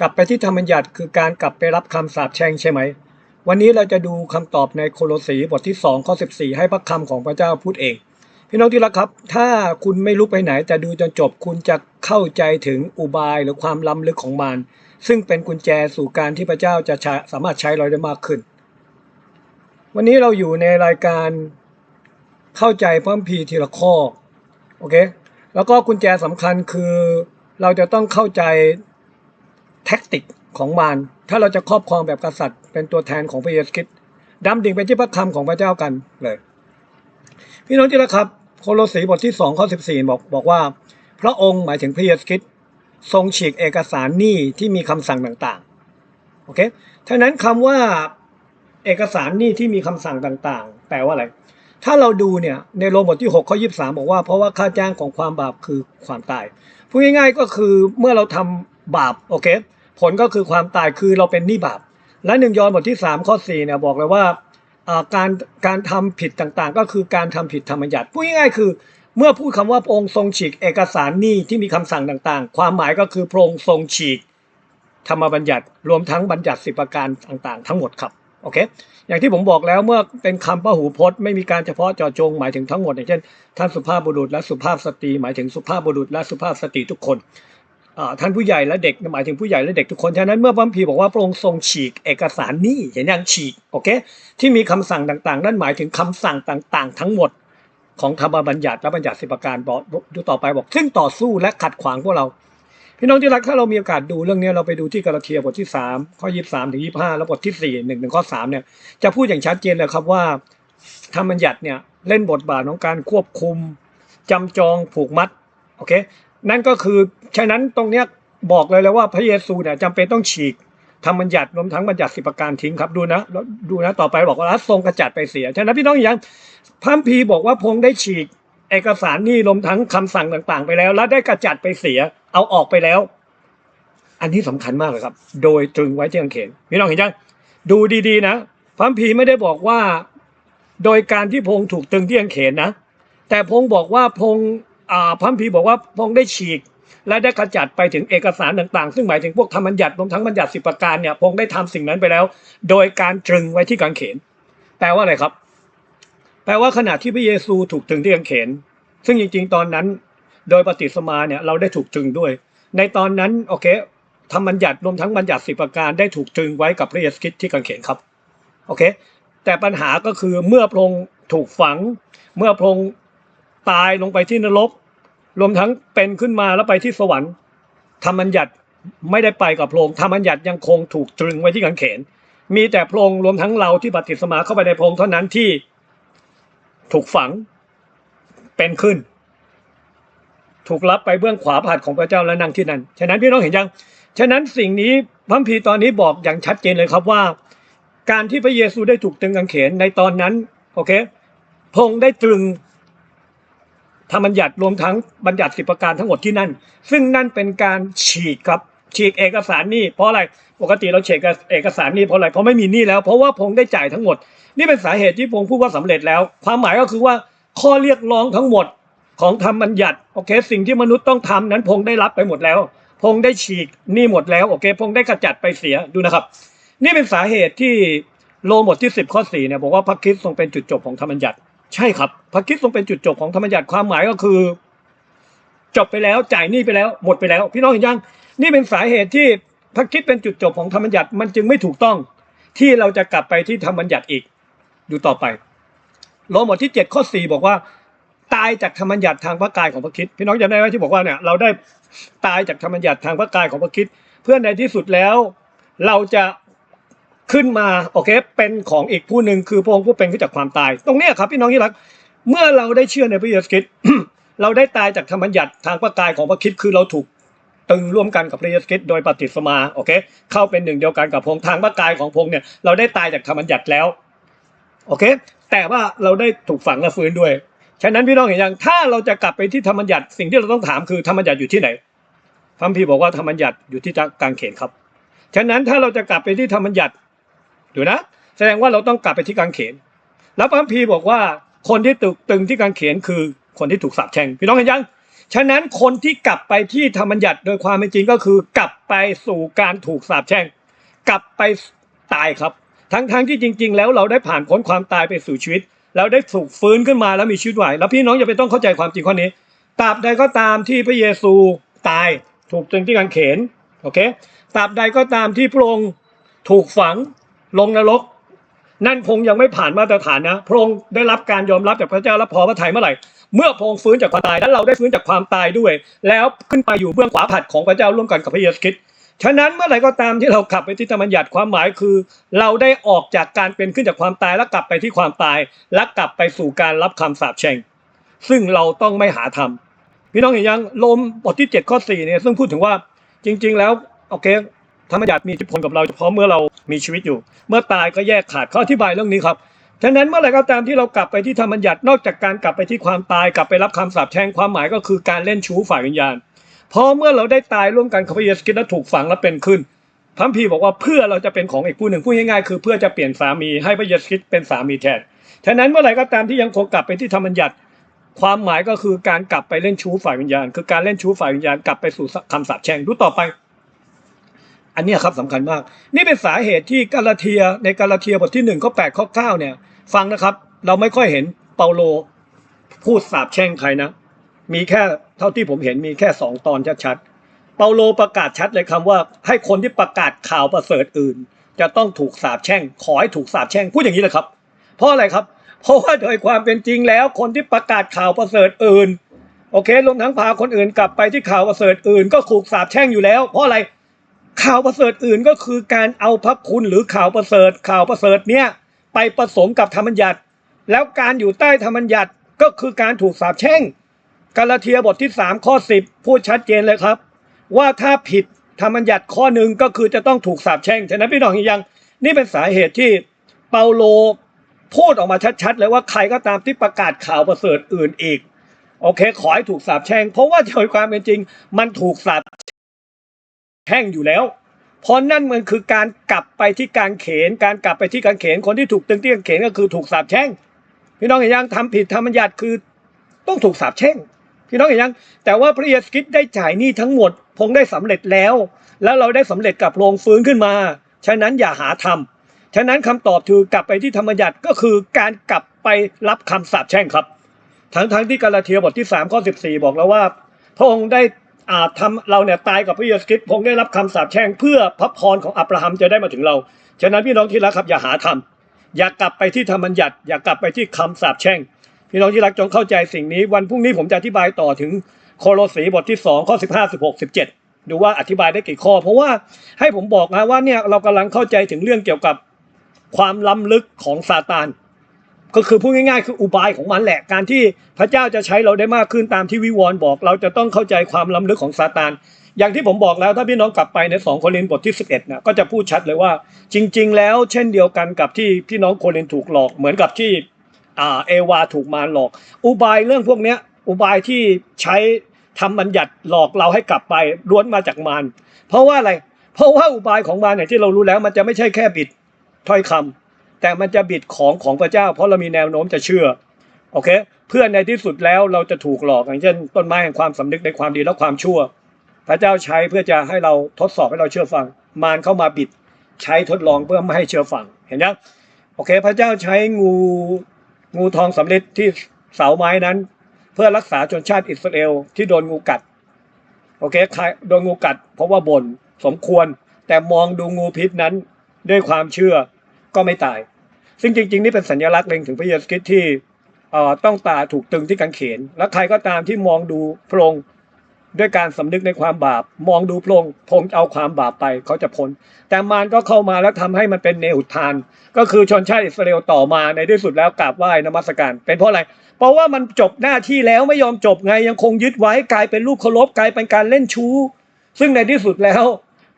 กลับไปที่ธรรมบัญญัติคือการกลับไปรับคำสาปแช่งใช่ไหม วันนี้เราจะดูคำตอบในโคโลสีบทที่2ข้อ14 ให้พระคำของพระเจ้าพูดเอง พี่น้องที่รักครับ ถ้าคุณไม่รู้ไปไหนจะดูจนจบคุณจะเข้าใจถึงอุบายหรือความล้ำลึกของมารซึ่งเป็นกุญแจสู่การที่พระเจ้าจะสามารถใช้เราได้มากขึ้น วันนี้เราอยู่ในรายการเข้าใจพระคัมภีร์ทีละข้อโอเคแล้วก็กุญแจสำคัญคือเราจะต้องเข้าใจ แท็กติกของมารถ้าเราจะครอบครองแบบกษัตริย์ เป็นตัวแทนของพระเยซูคริสต์ดำดิ่งไปที่พระคำของพระเจ้ากันเลย พี่น้องที่รักครับโคโลสีบทที่2ข้อ14 บอกบอกว่า พระองค์หมายถึงพระเยซูคริสต์ทรงฉีกเอกสารหนี้ที่มีคำสั่งต่างๆโอเคท่านั้นคำว่าเอกสารหนี้ที่มีคำสั่งต่างๆ แปลว่าอะไร ถ้าเราดูเนี่ยในโรมบทที่6ข้อ23 บอกว่าเพราะว่าค่าจ้างของความบาปคือความตายพูดง่ายๆก็คือเมื่อเราทำบาปโอเค ผลก็คือความตายคือเราเป็นหนี้บาป และหนึ่งยอห์นบทที่ 3 ข้อ4เนี่ยบอกเลยว่าการการทำผิดต่างๆ ก็คือการทำผิดธรรมบัญญัติพูดง่ายๆคือ เมื่อพูดคำว่าพระองค์ทรงฉีก เอกสารหนี้ที่มีคำสั่งต่างๆ ความหมายก็คือพระองค์ทรงฉีก ธรรมบัญญัติรวมทั้งบัญญัติสิบประการต่างๆ ทั้งหมดครับโอเคอย่างที่ผมบอกแล้วเมื่อเป็นคำพหูพจน์ไม่มีการเฉพาะเจาะจงหมายถึงทั้งหมดอย่างเช่นท่านสุภาพบุรุษและสุภาพสตรีหมายถึงสุภาพบุรุษและสุภาพสตรีทุกคน ท่านผู้ใหญ่และเด็กหมายถึงผู้ใหญ่และเด็กทุกคน ฉะนั้นเมื่อพระคัมภีบอกว่าพระองค์ทรงฉีกเอกสารนี้เห็นอย่างฉีกโอเคที่มีคำสั่งต่างๆ นั่นหมายถึงคำสั่งต่างๆ ทั้งหมดของธรรมบัญญัติและบัญญัติสิบประการบอกดูต่อไปบอก ซึ่งต่อสู้และขัดขวางพวกเรา พี่น้องที่รักถ้าเรามีโอกาสดูเรื่องนี้เราไปดูที่กาลาเทียบทที่3ข้อ23ถึง25 แล้วบทที่ 4 1ถึงข้อ3เนี่ยจะพูดอย่างชัดเจนเลยครับว่าธรรมบัญญัติเนี่ยเล่นบทบาทของการควบคุมจำจองผูกมัดโอเค นั่นก็คือฉะนั้นตรงเนี้ยบอกเลยแล้วว่าพระเยซูเนี่ยจำเป็นต้องฉีกธรรมบัญญัติรวมทั้งบัญญัติสิบประการทิ้งครับดูนะแล้วดูนะต่อไปบอกว่าทรงกระจัดไปเสีย ฉะนั้นพี่น้องอย่างพระคัมภีบอกว่าพงค์ได้ฉีก เอกสารนี่รวมทั้งคำสั่งต่าง ๆ ไปแล้ว และได้กระจัดไปเสีย เอาออกไปแล้ว อันนี้สำคัญมากเลยครับ โดยตรึงไว้ที่กางเขนพี่น้องเห็นยังดูดีๆนะพระคัมภีไม่ได้บอกว่า โดยการที่พงถูกตรึงที่กางเขนนะแต่พงบอกว่าพง พระคัมภีบอกว่าพงได้ฉีก และได้ขจัดไปถึงเอกสารต่างๆ ซึ่งหมายถึงพวกธรรมบัญญัติรวมทั้งบัญญัติสิบประการเนี่ยพงได้ทำสิ่งนั้นไปแล้ว โดยการตรึงไว้ที่กางเขน แปลว่าอะไรครับ แปลว่าขณะที่พระเยซูถูกตรึงที่กางเขน ซึ่งจริงๆ ตอนนั้น โดยปฏิสมาเนี่ยเราได้ถูกตรึงด้วย ในตอนนั้นโอเคธรรมบัญญัติรวมทั้งบัญญัติสิบประการได้ถูกตรึงไว้กับพระเยซูคริสต์ที่กางเขนครับโอเค แต่ปัญหาก็คือเมื่อพระองค์ถูกฝัง เมื่อพระองค์ ตายลงไปที่นรก รวมทั้งเป็นขึ้นมาแล้วไปที่สวรรค์ธรรมัญญัติไม่ได้ไปกับพระองค์ธรรมัญญัติยังคงถูกตรึงไว้ที่กางเขน มีแต่พระองค์รวมทั้งเราที่ปฏิสมาเข้าไปในพระองค์เท่านั้นที่ถูกฝังเป็นขึ้น ถูกรับไปเบื้องขวาผาดของพระเจ้าและนั่งที่นั่นฉะนั้นพี่น้องเห็นยัง ฉะนั้นสิ่งนี้พระคัมภีตอนนี้บอกอย่างชัดเจนเลยครับว่า การที่พระเยซูได้ถูกตรึงกางเขนในตอนนั้นโอเคพงค์ได้ตรึง ธรรมบัญญัติรวมทั้งบัญญัติสิบประการทั้งหมดที่นั่น ซึ่งนั่นเป็นการฉีกครับฉีกเอกสารนี้เพราะอะไรปกติเราเฉกเอกสารนี้เพราะอะไรเพราะไม่มีนี้แล้ว เพราะว่าพงค์ได้จ่ายทั้งหมด นี่เป็นสาเหตุที่พงค์พูดว่าสำเร็จแล้ว ความหมายก็คือว่าข้อเรียกร้องทั้งหมดของธรรมบัญญัติโอเค สิ่งที่มนุษย์ต้องทำนั้นพงค์ได้รับไปหมดแล้ว พงได้ฉีกนี่หมดแล้วโอเค พงได้ขจัดไปเสียดูนะครับ นี่เป็นสาเหตุที่โลหมบทที่ 10 ข้อ4เนี่ยบอกว่าพระคริสต์ทรงเป็นจุดจบของธรรมบัญญัติ ใช่ครับพระคริสต์ทรงเป็นจุดจบของธรรมัญญัติความหมายก็คือ จบไปแล้วจ่ายหนี้ไปแล้ว หมดไปแล้ว พี่น้องเห็นยังนี่เป็นสาเหตุที่พระคริสต์เป็นจุดจบของธรรมัญญัติมันจึงไม่ถูกต้อง ที่เราจะกลับไปที่ธรรมัญญัติอีกดูต่อไปโลมบทที่7ข้อ4บอกว่า ตายจากธรรมัญญัติทางพระกายของพระคริสต์พี่น้องจำได้ไหมที่บอกว่าเนี่ยเราได้ตายจากธรรมัญญัติทางพระกายของพระคริสต์เพื่อในที่สุดแล้ว เราจะ ขึ้นมาโอเคเป็นของอีกผู้หนึ่งคือพระองค์ผู้เป็นขึ้นจากความตาย ตรงนี้ครับพี่น้องที่รัก เมื่อเราได้เชื่อในพระเยซูคริสต์เราได้ตายจากธรรมบัญญัติทางพระกายของพระคริสต์คือเราถูกตึงร่วมกันกับพระเยซูคริสต์โดยปฏิสมาโอเคเข้าเป็นหนึ่งเดียวกันกับพระองค์ทางพระกายของพระองค์เนี่ยเราได้ตายจากธรรมบัญญัติแล้วโอเค แต่ว่าเราได้ถูกฝังและฟื้นด้วยฉะนั้นพี่น้องเห็นยังถ้าเราจะกลับไปที่ธรรมบัญญัติสิ่งที่เราต้องถามคือธรรมบัญญัติอยู่ที่ไหนพระคัมภีร์บอกว่าธรรมบัญญัติอยู่ที่กลางเขนครับฉะนั้นถ้าเราจะกลับไปที่ธรรมบัญญัติ ดูนะ แสดงว่าเราต้องกลับไปที่กางเขน แล้วพระคัมภีร์บอกว่าคนที่ตึกตึงที่กางเขนคือคนที่ถูกสาปแช่งพี่น้องเห็นยังฉะนั้นคนที่กลับไปที่ธรรมบัญญัติโดยความเป็นจริงก็คือกลับไปสู่การถูกสาปแช่ง กลับไปตายครับ ทั้งๆที่จริง ๆ แล้วเราได้ผ่านพ้นความตายไปสู่ชีวิตเราได้ถูกฟื้นขึ้นมาแล้วมีชีวิตใหม่แล้วพี่น้องอย่าไปต้องเข้าใจความจริงข้อนี้ตราบใดก็ตามที่พระเยซูตายถูกตึงที่กางเขนโอเคตราบใดก็ตามที่พระองค์ถูกฝัง ลงนรก นั่นคงยังไม่ผ่านมาตรฐานนะพระองค์ได้รับการยอมรับจากพระเจ้าและพอพระทัยเมื่อไหร่เมื่อพระองค์ฟื้นจากความตายและเราได้ฟื้นจากความตายด้วย แล้วขึ้นไปอยู่เบื้องขวาผัดของพระเจ้าร่วมกันกับพระเยซูคริสต์ฉะนั้นเมื่อไหร่ก็ตามที่เรากลับไปที่ธรรมบัญญัติความหมายคือ เราได้ออกจากการเป็นขึ้นจากความตายและกลับไปที่ความตาย และกลับไปสู่การรับคำสาปแช่งซึ่งเราต้องไม่หาทำพี่น้องเห็นยังลมบทที่7ข้อ4เนี่ยซึ่งพูดถึงว่าจริง ๆ แล้วโอเค ธรรมัญญัติมีอิทธิพลกับเราเฉพาะเมื่อเรามีชีวิตอยู่ เมื่อตายก็แยกขาดเขาอธิบายเรื่องนี้ครับฉะนั้นเมื่อไหร่ก็ตามที่เรากลับไปที่ธรรมบัญญัตินอกจากการกลับไปที่ความตายกลับไปรับคำสาปแช่งความหมายก็คือการเล่นชู้ฝ่ายวิญญาณพราะเมื่อเราได้ตายร่วมกันกับพระเยซูคริสต์และถูกฝังและเป็นขึ้นพระคัมพีบอกว่าเพื่อเราจะเป็นของอีกผู้หนึ่งพูดง่ายๆคือเพื่อจะเปลี่ยนสามีให้พระเยซูคริสต์เป็นสามีแทนฉะนั้นเมื่อไหร่ก็ตามที่ยังคงกลับไปที่ธรรมบัญญัติความหมายก็คือการกลับไปเล่นชู้ฝ่ายวิญญาณ คือการเล่นชู้ฝ่ายวิญญาณกลับไปสู่คำสาปแช่งดูต่อไป อันนี้ครับสำคัญมาก นี่เป็นสาเหตุที่กาลาเทียในกาลาเทียบทที่หนึ่งข้อแปดข้อเก้าเนี่ย ฟังนะครับ เราไม่ค่อยเห็นเปาโลพูดสาปแช่งใครนะ มีแค่เท่าที่ผมเห็นมีแค่สองตอนชัดๆเปาโลประกาศชัดเลยคำว่า ให้คนที่ประกาศข่าวประเสริฐอื่น จะต้องถูกสาปแช่ง ขอให้ถูกสาปแช่งพูดอย่างนี้เลยครับ เพราะอะไรครับ เพราะว่าโดยความเป็นจริงแล้ว คนที่ประกาศข่าวประเสริฐอื่น โอเครวมทั้งพาคนอื่นกลับไปที่ข่าวประเสริฐอื่น ก็ถูกสาปแช่งอยู่แล้ว เพราะอะไร ข่าวประเสริฐอื่นก็คือการเอาพระคุณหรือข่าวประเสริฐข่าวประเสริฐเนี้ยไปผสมกับธรรมัญญัติ แล้วการอยู่ใต้ธรรมัญญัติก็คือการถูกสาปแช่งกาลาเทียบทที่ 3 ข้อ 10 พูดชัดเจนเลยครับ ว่าถ้าผิดธรรมัญญัติข้อหนึ่งก็คือจะต้องถูกสาปแช่งฉะนั้นพี่น้องยัง นี่เป็นสาเหตุที่เปาโลพูดออกมาชัดๆเลยว่าใครก็ตามที่ประกาศข่าวประเสริฐอื่นอีก โอเค ขอให้ถูกสาปแช่ง เพราะว่าโดยความเป็นจริง มันถูกสาป แช่งอยู่แล้ว เพราะนั่นมันคือการกลับไปที่การเขน การกลับไปที่การเขน คนที่ถูกตึงที่การเขนก็คือถูกสาปแช่ง พี่น้องเห็นยังทำผิดธรรมบัญญัติคือต้องถูกสาปแช่ง พี่น้องเห็นยัง แต่ว่าพระเยซูคริสต์ได้จ่ายหนี้ทั้งหมดพงได้สำเร็จแล้ว แล้วเราได้สำเร็จกับโรงฟื้นขึ้นมา ฉะนั้นอย่าหาทำฉะนั้นคำตอบคือกลับไปที่ธรรมญัติก็คือการกลับไปรับคำสาปแช่งครับ ทั้งทั้งที่กาลาเทียบทที่3ข้อ14 บอกแล้วว่า พระองค์ได้ อาทำเราเนี่ยตายกับพระเยซูคริสต์พระองได้รับคำสาปแช่งเพื่อพระพรของอับราฮัมจะได้มาถึงเรา ฉะนั้นพี่น้องที่รักครับอย่าหาทำอย่ากลับไปที่ธรรมบัญญัติ อย่ากลับไปที่คำสาปแช่ง พี่น้องที่รักจงเข้าใจสิ่งนี้ วันพรุ่งนี้ผมจะอธิบายต่อถึงโคโลสีบทที่2ข้อ15 16 17 ดูว่าอธิบายได้กี่ข้อ เพราะว่าให้ผมบอกนะว่าเนี่ยเรากำลังเข้าใจถึงเรื่องเกี่ยวกับความล้ำลึกของซาตาน ก็คือพูดง่ายๆคืออุบายของมันแหละ การที่พระเจ้าจะใช้เราได้มากขึ้นตามที่วิวรณ์บอก เราจะต้องเข้าใจความล้ำลึกของซาตาน อย่างที่ผมบอกแล้วถ้าพี่น้องกลับไปใน2โครินธ์บทที่ 11นะก็จะพูดชัดเลยว่า จริง ๆ แล้วเช่นเดียวกันกับที่พี่น้องโครินธ์ถูกหลอกเหมือนกับที่อ่าเอวาถูกมารหลอก อุบายเรื่องพวกเนี้ยอุบายที่ใช้ทำบัญญัติหลอกเราให้กลับไปล้วนมาจากมารเพราะว่าอะไร เพราะว่าอุบายของมารเนี่ยที่เรารู้แล้วมันจะไม่ใช่แค่บิดถ้อยคำ แต่มันจะบิดของของพระเจ้า เพราะเรามีแนวโน้มจะเชื่อโอเค เพื่อในที่สุดแล้วเราจะถูกหลอกอย่างเช่น ต้นไม้แห่งความสำนึกในความดีและความชั่ว พระเจ้าใช้เพื่อจะให้เราทดสอบให้เราเชื่อฟัง มารเข้ามาบิดใช้ทดลองเพื่อไม่ให้เชื่อฟังเห็นยังโอเค พระเจ้าใช้งูงูทองสำริดที่เสาไม้นั้น เพื่อรักษาชนชาติอิสราเอลที่โดนงูกัดโอเคโดนงูกัด เพราะว่าบน่นสมควร แต่มองดูงูพิษนั้นด้วยความเชื่อ ก็ไม่ตาย ซึ่งจริง ๆ นี่เป็นสัญลักษณ์เล็งถึงพระเยซูคริสต์ที่ต้องตาถูกตึงที่กางเขน และใครก็ตามที่มองดูพระองค์ด้วยการสำนึกในความบาป มองดูพระองค์พงเอาความบาปไปเขาจะพ้น แต่มารก็เข้ามาแล้วทำให้มันเป็นเนหุทาน ก็คือชนชาติอิสราเอลต่อมาในที่สุดแล้วกราบไหว้นมัสการ เป็นเพราะอะไร เพราะว่ามันจบหน้าที่แล้วไม่ยอมจบไงยังคงยึดไว้กลายเป็นลูกเคารพกลายเป็นการเล่นชู้ ซึ่งในที่สุดแล้ว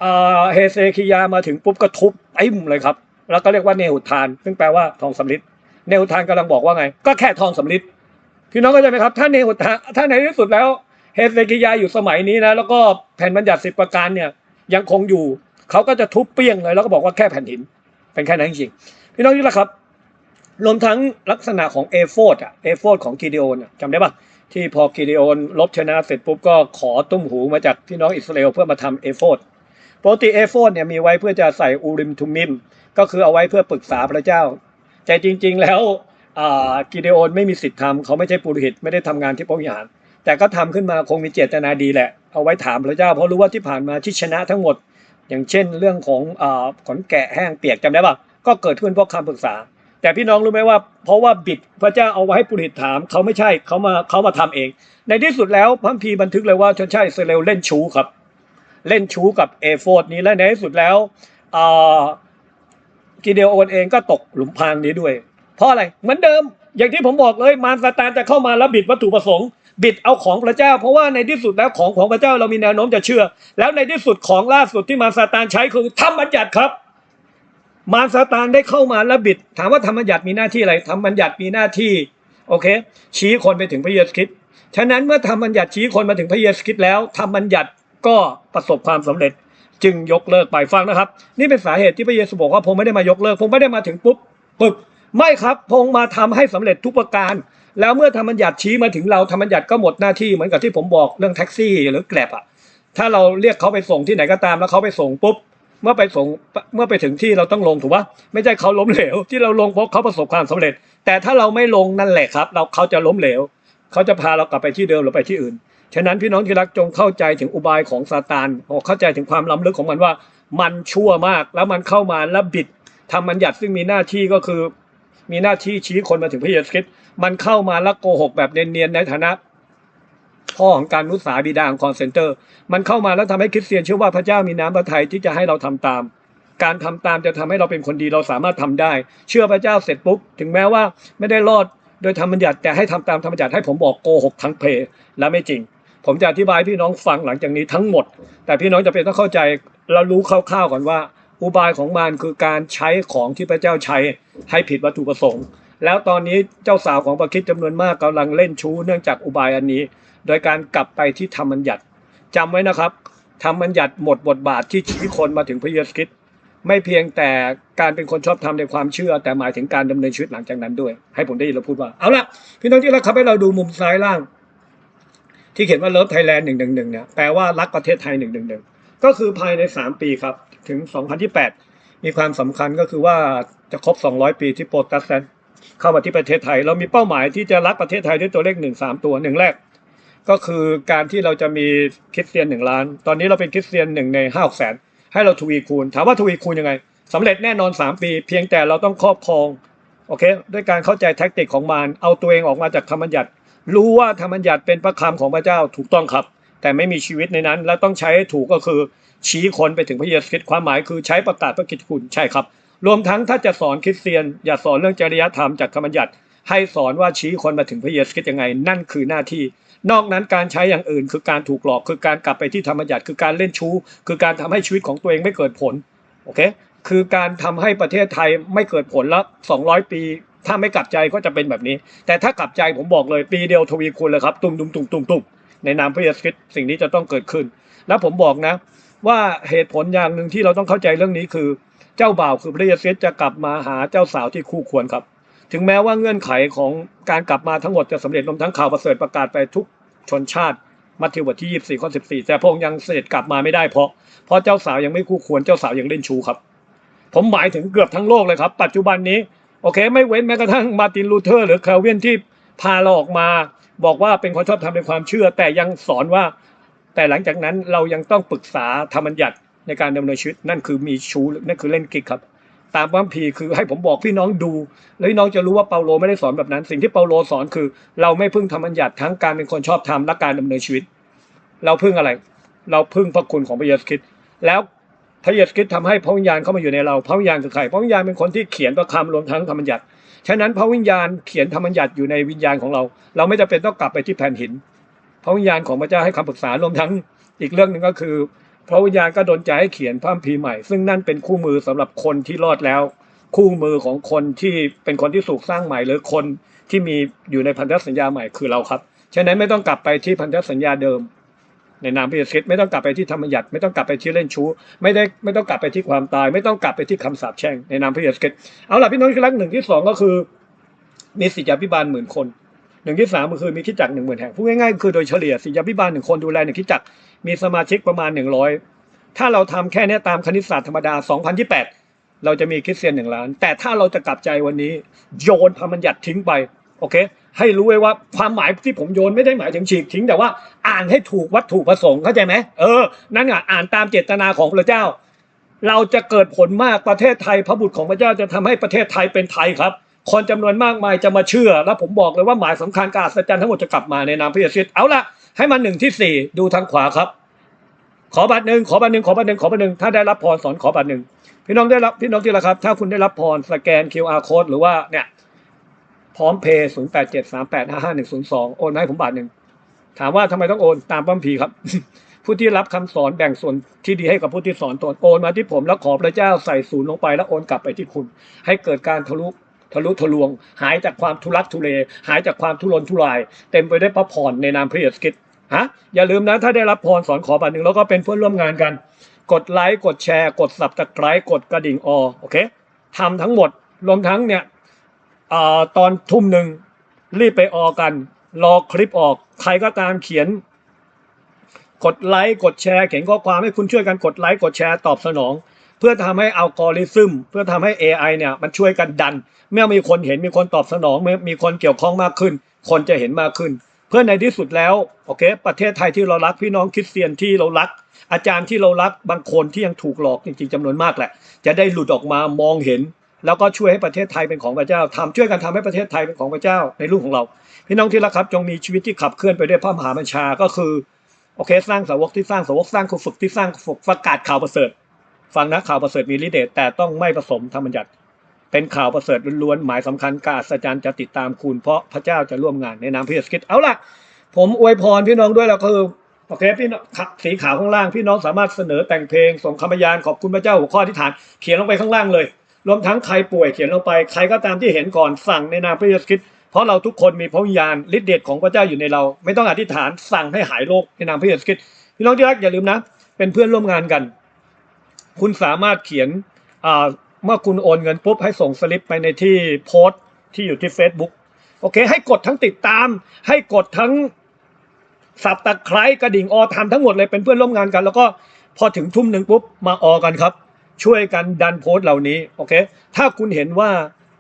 เอ่อเฮเซคิยามาถึงปุ๊บก็ทุบไอ้มเลยครับ แล้วก็เรียกว่าเนหุทาน ซึ่งแปลว่าทองสำริดเนหุทานกำลังบอกว่าไง ก็แค่ทองสำริดพี่น้องก็จะไหมครับ ถ้าเนหุทานถ้าในที่สุดแล้วเฮเซคิยาอยู่สมัยนี้นะแล้วก็แผ่นบัญญัติสิบประการเนี่ยยังคงอยู่เขาก็จะทุบเปี้ยงเลย แล้วก็บอกว่าแค่แผ่นหิน เป็นแค่นั้นจริงพี่น้องนี่แหละครับรวมทั้งลักษณะของเอโฟดอะเอโฟดของกิเดโอนจำได้ปะที่พอกิเดโอนลบชนะเสร็จปุ๊บก็ขอตุ้มหูมาจากพี่น้องอิสราเอลเพื่อมาทำเอโฟดปกติเอโฟดเนี่ยมีไว้เพื่อจะใส่อูริมทุมิม ก็คือเอาไว้เพื่อปรึกษาพระเจ้า แต่จริง ๆ แล้วกิเดโอนไม่มีสิทธิ์ทำเขาไม่ใช่ปุโรหิตไม่ได้ทำงานที่พระวิหาร แต่ก็ทำขึ้นมาคงมีเจตนาดีแหละ เอาไว้ถามพระเจ้า เพราะรู้ว่าที่ผ่านมาที่ชนะทั้งหมด อย่างเช่นเรื่องของอาขนแกะแห้งเปียกจำได้ปะก็เกิดขึ้นเพราะคำปรึกษา แต่พี่น้องรู้ไหมว่า เพราะว่าบิดพระเจ้าเอาไว้ให้ปุโรหิตถามเขาไม่ใช่เขามาเขามาทำเอง ในที่สุดแล้วพระคัมภีบันทึกเลยว่าชนชาติอิสราเอลเล่นชู้ครับ เล่นชู้กับเอโฟดนี้และในที่สุดแล้วอ กิเดโอนเองก็ตกหลุมพรางนี้ด้วย เพราะอะไรเหมือนเดิม อย่างที่ผมบอกเลยมารซาตานจะเข้ามาแล้วบิดวัตถุประสงค์ บิดเอาของพระเจ้า เพราะว่าในที่สุดแล้วของของพระเจ้าเรามีแนวโน้มจะเชื่อ แล้วในที่สุดของล่าสุดที่มารซาตานใช้คือธรรมบัญญัติครับมารซาตานได้เข้ามาแล้วบิด ถามว่าธรรมบัญญัติมีหน้าที่อะไรธรรมบัญญัติมีหน้าที่โอเค ชี้คนไปถึงพระเยซูคริสต์ฉะนั้นเมื่อธรรมบัญญัติชี้คนมาถึงพระเยซูคริสต์แล้วธรรมบัญญัติก็ประสบความสำเร็จ จึงยกเลิกไปฟังนะครับ นี่เป็นสาเหตุที่พระเยซูบอกว่าผมไม่ได้มายกเลิก ผมไม่ได้มาถึงปุ๊บปึ๊บไม่ครับพงมาทำให้สำเร็จทุกประการ แล้วเมื่อธรรมบัญญัติชี้มาถึงเราธรรมบัญญัติก็หมดหน้าที่เหมือนกับที่ผมบอกเรื่องแท็กซี่หรือแกร็บอะถ้าเราเรียกเขาไปส่งที่ไหนก็ตามแล้วเขาไปส่งปุ๊บเมื่อไปส่งเมื่อไปถึงที่เราต้องลงถูกปะไม่ใช่เขาล้มเหลว ที่เราลงเพราะเขาประสบความสำเร็จ แต่ถ้าเราไม่ลงนั่นแหละครับ เราเขาจะล้มเหลว เขาจะพาเรากลับไปที่เดิมหรือไปที่อื่น ฉะนั้นพี่น้องที่รักจงเข้าใจถึงอุบายของซาตานเข้าใจถึงความล้ำลึกของมันว่า มันชั่วมากแล้วมันเข้ามาแล้วบิดทำบัญญัติซึ่งมีหน้าที่ก็คือ มีหน้าที่ชี้คนมาถึงพระเยซูคริสต์มันเข้ามาแล้วโกหกแบบเนียนๆในฐานะพ่อของการนุสาบิดาของคอนเซนเตอร์ มันเข้ามาแล้วทำให้คริสเตียนเชื่อว่าพระเจ้ามีน้ำพระทัยที่จะให้เราทำตาม การทำตามจะทำให้เราเป็นคนดีเราสามารถทำได้ เชื่อพระเจ้าเสร็จปุ๊บถึงแม้ว่าไม่ได้รอด โดยธรรมบัญญัติแต่ให้ทำตามธรรมบัญญัติให้ผมบอกโกหกทั้งเพและไม่จริง ผมจะอธิบายพี่น้องฟังหลังจากนี้ทั้งหมด แต่พี่น้องจะเป็นต้องเข้าใจเรารู้คร่าวๆก่อนว่า อุบายของมันคือการใช้ของที่พระเจ้าใช้ให้ผิดวัตถุประสงค์ แล้วตอนนี้เจ้าสาวของพระคิดจำนวนมากกำลังเล่นชู้เนื่องจากอุบายอันนี้ โดยการกลับไปที่ธรรมบัญญัติจำไว้นะครับธรรมบัญญัติหมดบทบาทที่ชี้คนมาถึงพระเยซูคริสต์ ไม่เพียงแต่การเป็นคนชอบทำในความเชื่อ แต่หมายถึงการดำเนินชีวิตหลังจากนั้นด้วย ให้ผมได้ยินเราพูดว่าเอาละพี่น้องที่รักครับให้เราดูมุมซ้ายล่าง ที่เขียนว่าเลิฟไทยแลนด์หนึ่งหนึ่งหนึ่งเนี่ยแปลว่ารักประเทศไทยหนึ่งหนึ่งหนึ่งก็คือภายในสามปีครับ ถึง2028มีความสำคัญก็คือว่าจะครบ200ปีที่โปรตัสแตนเข้ามาที่ประเทศไทย เรามีเป้าหมายที่จะรักประเทศไทยด้วยตัวเลขหนึ่งสามตัวหนึ่งแรก ก็คือการที่เราจะมีคริสเตียนหนึ่งล้าน ตอนนี้เราเป็นคริสเตียนหนึ่งในห้าแสน ให้เราทวีคูณ ถามว่าทวีคูณยังไงสำเร็จแน่นอน 3 ปี เพียงแต่เราต้องครอบครองโอเคด้วยการเข้าใจแท็กติกของมารเอาตัวเองออกมาจากธรรมบัญญัติรู้ว่าธรรมบัญญัติเป็นพระคำของพระเจ้าถูกต้องครับ แต่ไม่มีชีวิตในนั้น และต้องใช้ให้ถูกก็คือชี้คนไปถึงพระเยซูคริสต์ความหมายคือใช้ประกาศพระกิตคุณใช่ครับ รวมทั้งถ้าจะสอนคริสเตียน อย่าสอนเรื่องจริยธรรมจากธรรมบัญญัติให้สอนว่าชี้คนมาถึงพระเยซูคริสต์ยังไง นั่นคือหน้าที่ นอกนั้นการใช้อย่างอื่น คือการถูกหลอกคือการกลับไปที่ธรรมญญัติคือการเล่นชู้ คือการทำให้ชีวิตของตัวเองไม่เกิดผลโอเคคือการทำให้ประเทศไทยไม่เกิดผลแล้ว200 ปี ถ้าไม่กลับใจก็จะเป็นแบบนี้ แต่ถ้ากลับใจผมบอกเลยปีเดียวทวีคูณเลยครับตุ้มตุ้มตุ้มตุ้มตุ้มในนามพระเยซูคริสต์สิ่งนี้จะต้องเกิดขึ้น แล้วผมบอกนะ ว่าเหตุผลอย่างหนึ่งที่เราต้องเข้าใจเรื่องนี้คือ เจ้าบ่าวคือพระเยซูคริสต์จะกลับมาหาเจ้าสาวที่คู่ควรครับ ถึงแม้ว่าเงื่อนไขของการกลับมาทั้งหมดจะสำเร็จรวมทั้งข่าวประเสริฐประกาศไปทุกชนชาติมัทธิวบทที่ 24ข้อ14 แต่พระองค์ยังเสด็จกลับมาไม่ได้เพราะเพราะเจ้าสาวยังไม่คู่ควรเจ้าสาวยังเล่นชูครับ ผมหมายถึงเกือบทั้งโลกเลยครับ ปัจจุบันนี้โอเค ไม่เว้นแม้กระทั่งมาตินลูเทอร์ หรือคาเวียนที่พาเราออกมา บอกว่าเป็นคนชอบทำในความเชื่อ แต่ยังสอนว่า แต่หลังจากนั้นเรายังต้องปรึกษาธรรมัญญัติในการดำเนินชีวิตนั่นคือมีชู้นั่นคือเล่นกิ๊กครับ ตามพระคัมภีร์คือให้ผมบอกพี่น้องดู แล้วพี่น้องจะรู้ว่าเปาโลไม่ได้สอนแบบนั้น สิ่งที่เปาโลสอนคือ เราไม่พึ่งธรรมบัญญัติทั้งการเป็นคนชอบธรรมและการดำเนินชีวิต เราพึ่งอะไร เราพึ่งพระคุณของพระเยซูคริสต์แล้วพระเยซูคริสต์ทำให้พระวิญญาณเข้ามาอยู่ในเราพระวิญญาณคือใครพระวิญญาณเป็นคนที่เขียนพระคำรวมทั้งธรรมบัญญัติฉะนั้นพระวิญญาณเขียนธรรมบัญญัติอยู่ในวิญญาณของเรา เราไม่จำเป็นต้องกลับไปที่แผ่นหิน พระวิญญาณของพระเจ้าให้คำปรึกษารวมทั้งอีกเรื่องหนึ่งก็คือ พระวิญญาณก็ดลใจให้เขียนพระคัมภีใหม่ ซึ่งนั่นเป็นคู่มือสำหรับคนที่รอดแล้ว คู่มือของคนที่เป็นคนที่สูกสร้างใหม่ หรือคนที่มีอยู่ในพันธสัญญาใหม่คือเราครับฉะนั้นไม่ต้องกลับไปที่พันธสัญญาเดิม ในนามพระเยซูไม่ต้องกลับไปที่ธรรมบัติไม่ต้องกลับไปที่เล่นชู้ ไม่ได้ไม่ต้องกลับไปที่ความตาย ไม่ต้องกลับไปที่คำสาปแช่งในนามพระเยซูเอาล่ะพี่น้องที่รักหนึ่งที่สองก็คือมีสิทธิพิบาลหมื่นคน หนึ่งที่สามก็คือมีคิดจักรหนึ่งหมื่นแห่งพูดง่ายๆคือโดยเฉลี่ยศิษยาพิบาลหนึ่งคนดูแลหนึ่งคิดจักรมีสมาชิกประมาณหนึ่งร้อยถ้าเราทำแค่นี้ตามคณิตศาสตร์ธรรมดาสองพันที่แปดเราจะมีคริสเตียนหนึ่งล้าน แต่ถ้าเราจะกลับใจวันนี้ โยนธรรมัญญัติทิ้งไปโอเค ให้รู้ไว้ว่าความหมายที่ผมโยนไม่ได้หมายถึงฉีกทิ้งแต่ว่าอ่านให้ถูกวัตถุประสงค์เข้าใจไหมเออนั่นอะอ่านตามเจตนาของพระเจ้า เราจะเกิดผลมากประเทศไทยพระบุตรของพระเจ้าจะทำให้ประเทศไทยเป็นไทยครับ คนจำนวนมากมายจะมาเชื่อ แล้วผมบอกเลยว่าหมายสำคัญการอัศจรรย์ทั้งหมดจะกลับมาในนามพระเยซูคริสต์เอาละให้มันหนึ่งที่สี่ดูทางขวาครับ ขอบัตรหนึ่งขอบัตรหนึ่งขอบัตรหนึ่งขอบัตรหนึ่งถ้าได้รับพรสอนขอบัตรหนึ่งพี่น้องได้รับพี่น้องที่ละครับ ถ้าคุณได้รับพรสแกน QR code หรือว่าเนี่ยพร้อมเพย์ศูนย์แปดเจ็ดสามแปดห้าห้าหนึ่งศูนย์สองโอนให้ผมบาทหนึ่งถามว่าทำไมต้องโอนตามปั๊มพีครับ ผู้ที่รับคำสอนแบ่งส่วนที่ดีให้กับผู้ที่สอนตนโอนมาที่ผมแล้วขอพระเจ้าใส่ศูนย์ลงไปแล้วโอนกลับไปที่คุณ ให้เกิดการทะลุ ทะลุทะลวง หายจากความทุรักทุเลหายจากความทุรนทุราย เต็มไปด้วยพระพรในนามพระเยซูคริสต์ฮะอย่าลืมนะ ถ้าได้รับพรสอนขอบาทหนึ่งแล้วก็เป็นเพื่อนร่วมงานกัน กดไลค์กดแชร์ กดสับตะไคร้กดกระดิ่งอโอเคทำทั้งหมดรวมทั้งเนี่ยอตอนทุ่มหนึ่งรีบไปออกัน รอคลิปออก ใครก็ตามเขียน กดไลค์กดแชร์ เขียนข้อความให้คุณช่วยกันกดไลค์กดแชร์ตอบสนอง เพื่อทำให้อัลกอริทึมเพื่อทำให้ AI เนี่ยมันช่วยกันดัน เมื่อมีคนเห็นมีคนตอบสนองมีมีคนเกี่ยวข้องมากขึ้น คนจะเห็นมากขึ้น เพื่อในที่สุดแล้วโอเค ประเทศไทยที่เรารักพี่น้องคริสเตียนที่เรารัก อาจารย์ที่เรารักบางคนที่ยังถูกหลอกจริงๆจำนวนมากแหละ จะได้หลุดออกมามองเห็น แล้วก็ช่วยให้ประเทศไทยเป็นของพระเจ้าทำช่วยกันทำให้ประเทศไทยเป็นของพระเจ้าในรูปของเรา พี่น้องที่รักครับจงมีชีวิตที่ขับเคลื่อนไปด้วยพระมหาบัญชาก็คือโอเค สร้างสาวกที่สร้างสาวกสร้างครูฝึกที่สร้างฝึกประกาศข่าวประเสริฐ ฟังนะข่าวประเสริฐมีฤทธิ์เดชแต่ต้องไม่ผสมธรรมบัญญัติ เป็นข่าวประเสริฐล้วนๆหมายสำคัญการอัศจรรย์จะติดตามคุณเพราะพระเจ้าจะร่วมงานในนามพระเยซูคริสต์เอาล่ะ ผมอวยพรพี่น้องด้วยแล้วคือโอเคพี่น้องสีขาวข้างล่างพี่น้องสามารถเสนอแต่งเพลงส่งคำพยานขอบคุณพระเจ้าหัวข้อที่ฐานเขียนลงไปข้างล่างเลย รวมทั้งใครป่วยเขียนลงไปใครก็ตามที่เห็นก่อนสั่งในนามพระเยซูคริสต์เพราะเราทุกคนมีพระวิญญาณฤทธิ์เดชของพระเจ้าอยู่ในเรา ไม่ต้องอธิษฐานสั่งให้หายโรคในนามพระเยซูคริสต์พี่น้องที่รักอย่าลืมนะ เป็นเพื่อนร่วมงานกัน คุณสามารถเขียนเมื่อคุณโอนเงินปุ๊บให้ส่งสลิปไปในที่โพสต์ที่อยู่ที่ Facebook โอเค ให้กดทั้งติดตาม ให้กดทั้งสับตะไคร้กระดิ่งออทำทั้งหมดเลยเป็นเพื่อนร่วมงานกัน แล้วก็พอถึงทุ่มหนึ่งปุ๊บมาออกันครับ ช่วยกันดันโพสต์เหล่านี้โอเค ถ้าคุณเห็นว่า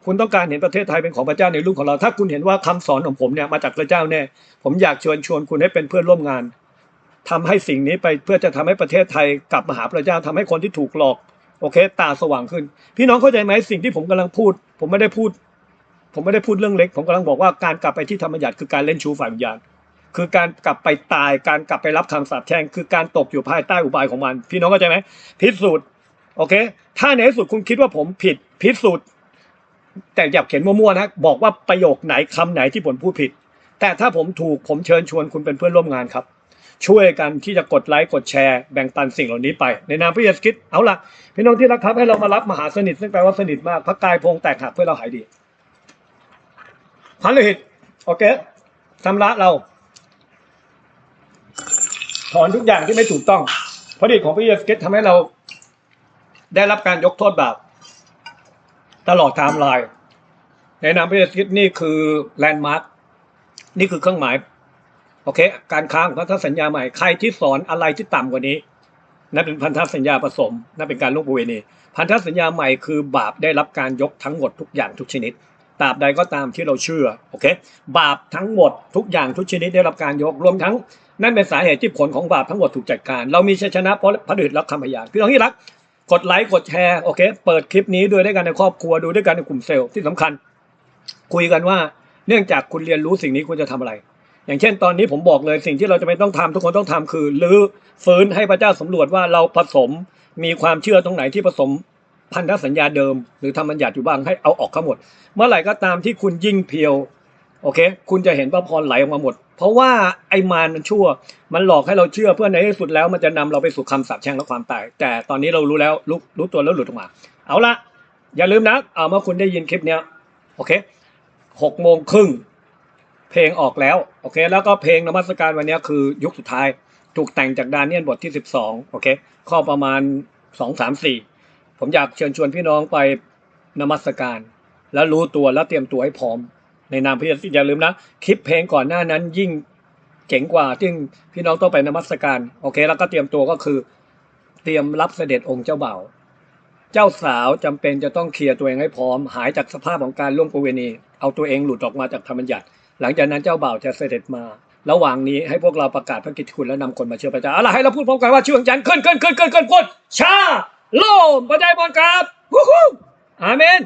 คุณต้องการเห็นประเทศไทยเป็นของพระเจ้าในรูปของเรา ถ้าคุณเห็นว่าคำสอนของผมเนี่ยมาจากพระเจ้าแน่ผมอยากชวนชวนคุณให้เป็นเพื่อนร่วมงาน ทำให้สิ่งนี้ไปเพื่อจะทำให้ประเทศไทยกลับมาหาพระเจ้าทำให้คนที่ถูกหลอก โอเค ตาสว่างขึ้น พี่น้องเข้าใจไหมสิ่งที่ผมกำลังพูด ผมไม่ได้พูด ผมไม่ได้พูดเรื่องเล็ก ผมกำลังบอกว่าการกลับไปที่ธรรมยัติคือการเล่นชูฝ่ายวิญญาณคือการกลับไปตายการกลับไปรับคำสาปแช่งคือการตกอยู่ภายใต้อุบายของมัน พี่น้องเข้าใจไหมพิสูจน์โอเค ถ้าในที่สุดคุณคิดว่าผมผิดพิสูจน์แต่อย่าเขียนมั่วๆนะบอกว่าประโยคไหนคำไหนที่ผมพูดผิด แต่ถ้าผมถูกผมเชิญชวนคุณเป็นเพื่อนร่วมงานครับ ช่วยกันที่จะกดไลค์กดแชร์แบ่งปันสิ่งเหล่านี้ไป ในนามพระเยซูคริสต์เอาละพี่น้องที่รักครับให้เรามารับมหาสนิทซึ่งแปลว่าสนิทมากพระกายพงแตกหักเพื่อเราหายดีพันเลหิตโอเคชำระเรา ถอนทุกอย่างที่ไม่ถูกต้องพระฤทธิ์ของพระเยซูคริสต์ทำให้เรา ได้รับการยกโทษบาปตลอดไทม์ไลน์ในนามพระเยซูคริสต์นี่คือแลนด์มาร์คนี่คือเครื่องหมาย โอเค การค้างพันธสัญญาใหม่ใครที่สอนอะไรที่ต่ำกว่านี้นั่นเป็นพันธสัญญาผสมนั่นเป็นการล่วงประเวณีพันธสัญญาใหม่คือบาปได้รับการยกทั้งหมดทุกอย่างทุกชนิดตราบใดก็ตามที่เราเชื่อโอเคบาปทั้งหมดทุกอย่างทุกชนิดได้รับการยกรวมทั้ง นั่นเป็นสาเหตุที่ผลของบาปทั้งหมดถูกจัดการ เรามีชัยชนะเพราะพระฤทธิ์รับคำพยานพี่น้องที่รัก กดไลค์กดแชร์โอเค เปิดคลิปนี้ดูด้วยกันในครอบครัวดูด้วยกันในกลุ่มเซลล์ที่สำคัญ คุยกันว่าเนื่องจากคุณเรียนรู้สิ่งนี้คุณจะทำอะไร อย่างเช่นตอนนี้ผมบอกเลยสิ่งที่เราจะไม่ต้องทำทุกคนต้องทำคือรื้อฟื้นให้พระเจ้าสำรวจว่าเราผสมมีความเชื่อตรงไหนที่ผสมพันธสัญญาเดิม หรือทำบัญญัติอยู่บ้างให้เอาออกทั้งหมด เมื่อไหร่ก็ตามที่คุณยิ่งเพียวโอเค คุณจะเห็นพระพรไหลออกมาหมด เพราะว่าไอ้มารมันชั่ว มันหลอกให้เราเชื่อเพื่อในที่สุดแล้วมันจะนำเราไปสู่คำสาปแช่งและความตาย แต่ตอนนี้เรารู้แล้วรู้รู้ตัวแล้วหลุดออกมา เอาละอย่าลืมนะ เอาเมื่อคุณได้ยินคลิปเนี้ยโอเคหกโมงครึ่ง เพลงออกแล้วโอเค แล้วก็เพลงนมัสการวันนี้คือยุคสุดท้าย ถูกแต่งจากดาเนียลบทที่ 12โอเคข้อประมาณ 2 3 4 ผมอยากเชิญชวนพี่น้องไปนมัสการ แล้วรู้ตัวแล้วเตรียมตัวให้พร้อม ในนามพระเยซูอย่าลืมนะ คลิปเพลงก่อนหน้านั้นยิ่งเจ๋งกว่าซึ่งพี่น้องต้องไปนมัสการโอเค แล้วก็เตรียมตัวก็คือ เตรียมรับเสด็จองค์เจ้าบ่าวเจ้าสาวจำเป็นจะต้องเคลียร์ตัวเองให้พร้อม หายจากสภาพของการล่วงประเวณี เอาตัวเองหลุดออกมาจากธรรมบัญญัติ หลังจากนั้นเจ้าบ่าวจะเสด็จมา ระหว่างนี้ให้พวกเราประกาศพระกิตติคุณและนำคนมาเชื่อพระเจ้าเอาล่ะให้เราพูดพร้อมกันว่าช่วงจันขึ้นขึ้นขึ้นขึ้นขึ้นขึ้นชาโลมพระเจ้าบอลครับวู้ฮู้อาเมน